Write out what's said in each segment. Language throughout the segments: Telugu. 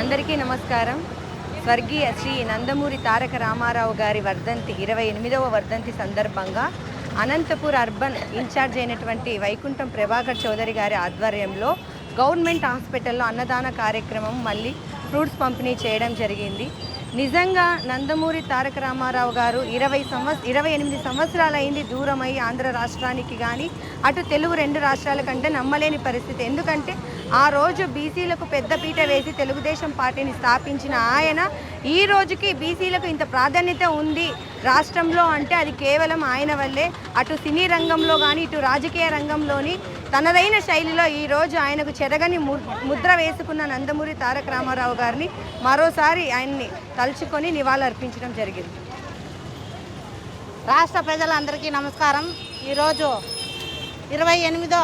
అందరికీ నమస్కారం. స్వర్గీయ శ్రీ నందమూరి తారక రామారావు గారి వర్ధంతి ఇరవై ఎనిమిదవ వర్ధంతి సందర్భంగా అనంతపూర్ అర్బన్ ఇన్ఛార్జ్ అయినటువంటి వైకుంఠం ప్రభాకర్ చౌదరి గారి ఆధ్వర్యంలో గవర్నమెంట్ హాస్పిటల్లో అన్నదాన కార్యక్రమం మళ్ళీ ఫ్రూట్స్ పంపిణీ చేయడం జరిగింది. నిజంగా నందమూరి తారక రామారావు గారు ఇరవై సంవత్స ఇరవై ఎనిమిది సంవత్సరాలైంది దూరమై ఆంధ్ర రాష్ట్రానికి కానీ అటు తెలుగు రెండు రాష్ట్రాల కంటే నమ్మలేని పరిస్థితి. ఎందుకంటే ఆ రోజు బీసీలకు పెద్దపీట వేసి తెలుగుదేశం పార్టీని స్థాపించిన ఆయన ఈ రోజుకి బీసీలకు ఇంత ప్రాధాన్యత ఉంది రాష్ట్రంలో అంటే అది కేవలం ఆయన వల్లే. అటు సినీ రంగంలో కానీ ఇటు రాజకీయ రంగంలోని తనదైన శైలిలో ఈరోజు ఆయనకు చెరగని ము- ముద్ర వేసుకున్న నందమూరి తారక రామారావు గారిని మరోసారి ఆయన్ని తలుచుకొని నివాళులర్పించడం జరిగింది. రాష్ట్ర ప్రజలందరికీ నమస్కారం. ఈరోజు ఇరవై ఎనిమిదో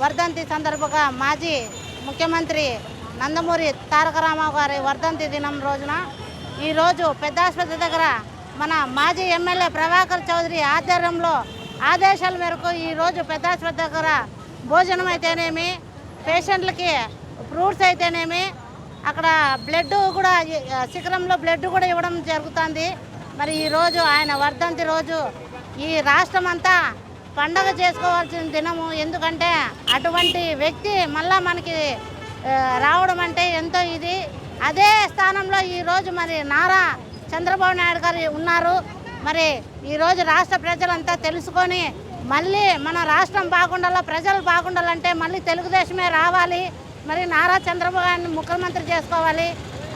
వర్ధంతి సందర్భంగా మాజీ ముఖ్యమంత్రి నందమూరి తారక రామారావు గారి వర్ధంతి దినం రోజున ఈరోజు పెద్ద ఆసుపత్రి దగ్గర మన మాజీ ఎమ్మెల్యే ప్రభాకర్ చౌదరి ఆధ్వర్యంలో ఆదేశాల మేరకు ఈరోజు పెద్ద ఆసుపత్రి దగ్గర భోజనం అయితేనేమి పేషెంట్లకి ఫ్రూట్స్ అయితేనేమి అక్కడ బ్లడ్ కూడా శిఖరంలో బ్లడ్ కూడా ఇవ్వడం జరుగుతుంది. మరి ఈరోజు ఆయన వర్ధంతి రోజు ఈ రాష్ట్రం అంతా పండగ చేసుకోవాల్సిన దినము. ఎందుకంటే అటువంటి వ్యక్తి మళ్ళా మనకి రావడం అంటే ఎంతో ఇది. అదే స్థానంలో ఈరోజు మరి నారా చంద్రబాబు నాయుడు గారు ఉన్నారు. మరి ఈరోజు రాష్ట్ర ప్రజలంతా తెలుసుకొని మళ్ళీ మన రాష్ట్రం బాగుండాలా ప్రజలు బాగుండాలంటే మళ్ళీ తెలుగుదేశమే రావాలి. మరి నారా చంద్రబాబు గారిని ముఖ్యమంత్రి చేసుకోవాలి.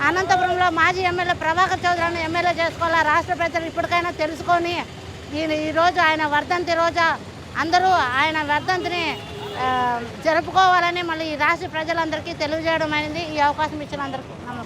అనంతపురంలో మాజీ ఎమ్మెల్యే ప్రభాకర్ చౌదరిని ఎమ్మెల్యే చేసుకోవాలా రాష్ట్ర ప్రజలు ఇప్పటికైనా తెలుసుకొని ఈ ఈరోజు ఆయన వర్ధంతి రోజు అందరూ ఆయన వర్ధంతిని జరుపుకోవాలని మళ్ళీ ఈ రాష్ట్ర ప్రజలందరికీ తెలియజేయడం అనేది ఈ అవకాశం ఇచ్చిన అందరికీ